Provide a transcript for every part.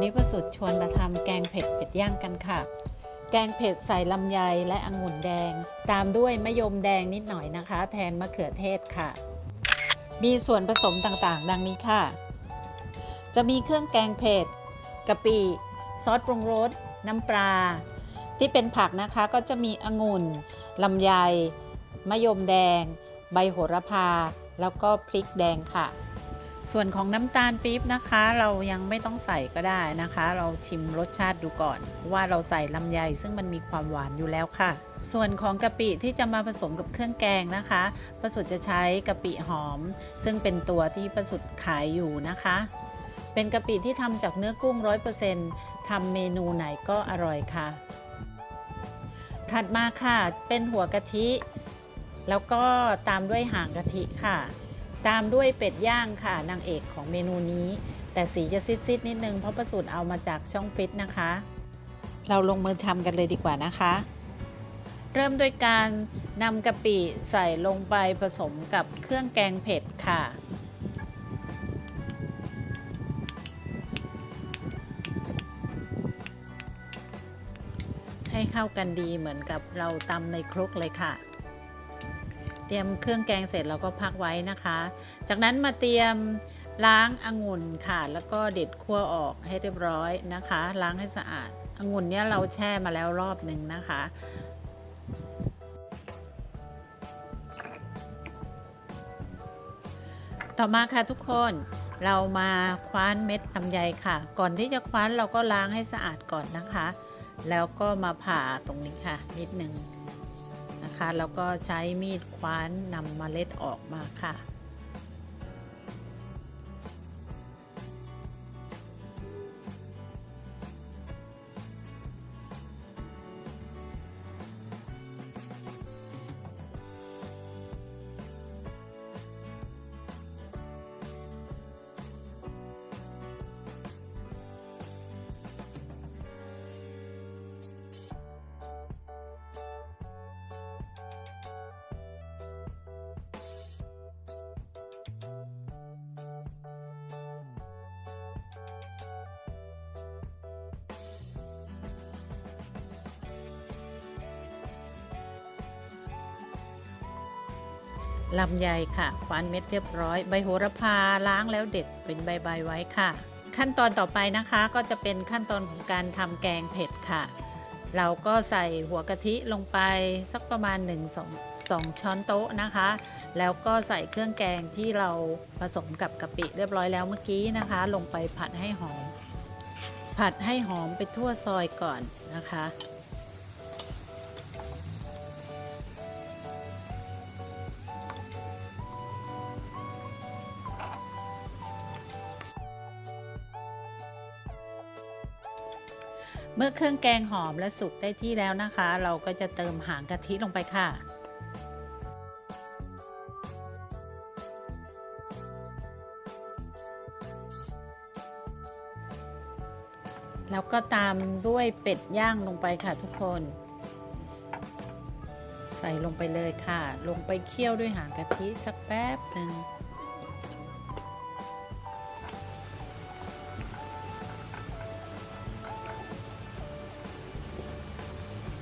ันี้ประสุดชวนมาทำแกงเผ็ดเป็ดย่างกันค่ะ แกงเผ็ดใส่ลำไยและองุ่นแดง ตามด้วยมะยมแดงนิดหน่อยนะคะ แทนมะเขือเทศค่ะ มีส่วนผสมต่างๆ ดังนี้ค่ะ จะมีเครื่องแกงเผ็ดกะปิซอสปรุงรส น้ำปลา ที่เป็นผักนะคะก็จะมีองุ่นลำไยมะยมแดง ใบโหระพา แล้วก็พริกแดงค่ะ ส่วนของน้ำตาลปี๊บนะคะ เรายังไม่ต้องใส่ก็ได้นะคะ เราชิมรสชาติดูก่อน ว่าเราใส่ลำไยซึ่งมันมีความหวานอยู่แล้วค่ะ ส่วนของกะปิที่จะมาผสมกับเครื่องแกงนะคะประสุดจะใช้กะปิหอม ซึ่งเป็นตัวที่ประสุดขายอยู่นะคะ เป็นกะปิที่ทำจากเนื้อกุ้งร้อยเปอร์เซ็นต์ทำเมนูไหนก็อร่อยค่ะ ถัดมาค่ะเป็นหัวกะทิ แล้วก็ตามด้วยหางกะทิค่ะ ตามด้วยเป็ดย่างค่ะนางเอกของเมนูนี้ แต่สีจะซิดๆนิดนึงเพราะประสูตรเอามาจากช่องฟิตนะคะ เราลงมือทำกันเลยดีกว่านะคะ เริ่มโดยการนำกะปิใส่ลงไปผสมกับเครื่องแกงเผ็ดค่ะให้เข้ากันดีเหมือนกับเราตำในครกเลยค่ะ เตรียมเครื่องแกงเสร็จเราก็พักไว้นะคะ จากนั้นมาเตรียมล้างองุ่นค่ะ แล้วก็เด็ดขั้วออกให้เรียบร้อยนะคะ ล้างให้สะอาดองุ่นเนี้ยเราแช่มาแล้วรอบหนึ่งนะคะ ต่อมาค่ะทุกคนเรามาคว้านเม็ดลำไยค่ะ ก่อนที่จะคว้านเราก็ล้างให้สะอาดก่อนนะคะ แล้วก็มาผ่าตรงนี้ค่ะ นิดนึง นะคะ แล้วก็ใช้มีดคว้านนำเมล็ดออกมาค่ะ ลำไยค่ะควานเม็ดเรียบร้อย ใบโหระพาล้างแล้วเด็ดเป็นใบๆไว้ค่ะ ขั้นตอนต่อไปนะคะก็จะเป็นขั้นตอนของการทำแกงเผ็ดค่ะ เราก็ใส่หัวกะทิลงไปสักประมาณ 1 2 2ช้อนโต๊ะนะคะ แล้วก็ใส่เครื่องแกงที่เราผสมกับกะปิเรียบร้อยแล้วเมื่อกี้นะคะ ลงไปผัดให้หอม ผัดให้หอมไปทั่วซอยก่อนนะคะ เมื่อเครื่องแกงหอมและสุกได้ที่แล้วนะคะ เราก็จะเติมหางกะทิลงไปค่ะ แล้วก็ตามด้วยเป็ดย่างลงไปค่ะทุกคน ใส่ลงไปเลยค่ะ ลงไปเคี่ยวด้วยหางกะทิสักแป๊บหนึ่ง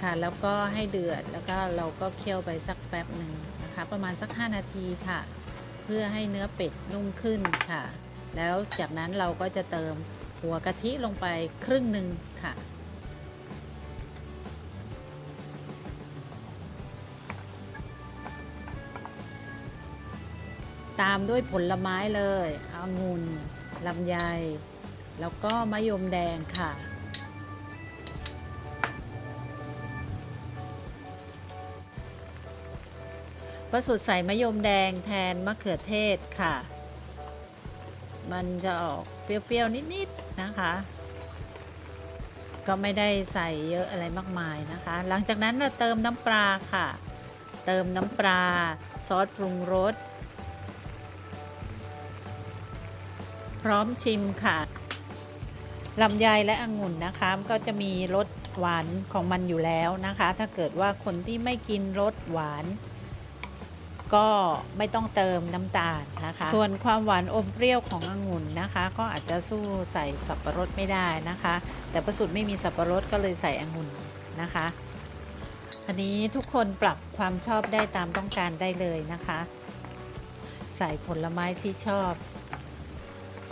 ค่ะ แล้วก็ให้เดือดแล้วก็เราก็เคี่ยวไปสักแป๊บหนึ่งนะคะ ประมาณสัก 5 นาทีค่ะ เพื่อให้เนื้อเป็ดนุ่มขึ้นค่ะ แล้วจากนั้นเราก็จะเติมหัวกะทิลงไปครึ่งหนึ่งค่ะตามด้วยผลไม้เลยองุ่นลำไย แล้วก็มะยมแดงค่ะ ประสุดใส่มะยมแดงแทนมะเขือเทศค่ะ มันจะออกเปรี้ยวๆ นิดๆ นะคะ ก็ไม่ได้ใส่เยอะอะไรมากมายนะคะ หลังจากนั้นเราเติมน้ำปลาค่ะ เติมน้ำปลาซอสปรุงรส พร้อมชิมค่ะลำไยและองุ่นนะคะก็จะมีรสหวานของมันอยู่แล้วนะคะ ถ้าเกิดว่าคนที่ไม่กินรสหวาน ก็ไม่ต้องเติมน้ำตาลนะคะ ส่วนความหวานอมเปรี้ยวขององุ่นนะคะ ก็อาจจะสู้ใส่สับปะรดไม่ได้นะคะ แต่ประสุดไม่มีสับปะรดก็เลยใส่องุ่นนะคะ อันนี้ทุกคนปรับความชอบได้ตามต้องการได้เลยนะคะ ใส่ผลไม้ที่ชอบ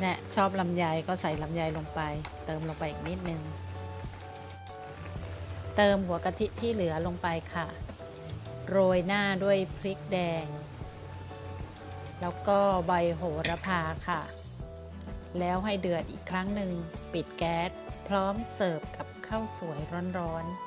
เนี่ยชอบลำไยก็ใส่ลำไยลงไป เติมลงไปอีกนิดนึง เติมหัวกะทิที่เหลือลงไปค่ะ โรยหน้าด้วยพริกแดง แล้วก็ใบโหระพาค่ะ แล้วให้เดือดอีกครั้งหนึ่ง ปิดแก๊ส พร้อมเสิร์ฟกับข้าวสวยร้อนๆ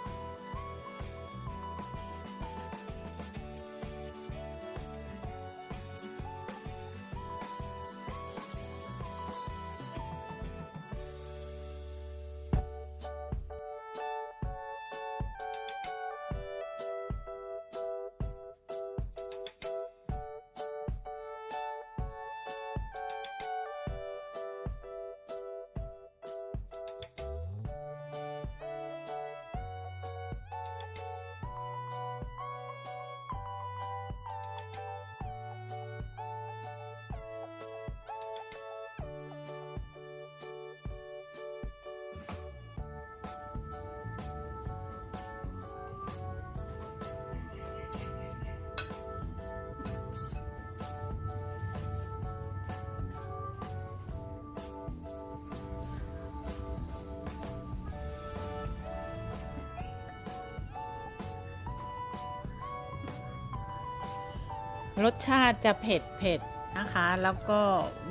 รสชาติจะเผ็ดเผ็ดนะคะ แล้วก็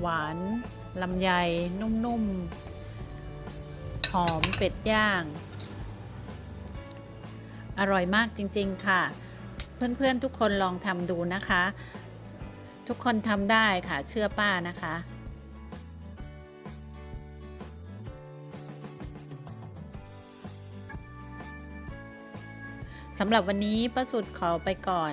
หวานลำไยนุ่มๆ หอมเป็ดย่าง อร่อยมากจริง ๆ ค่ะ เพื่อนๆ ทุกคนลองทำดูนะคะ ทุกคนทำได้ค่ะ เชื่อป้านะคะสำหรับวันนี้ป้าสุดขอไปก่อน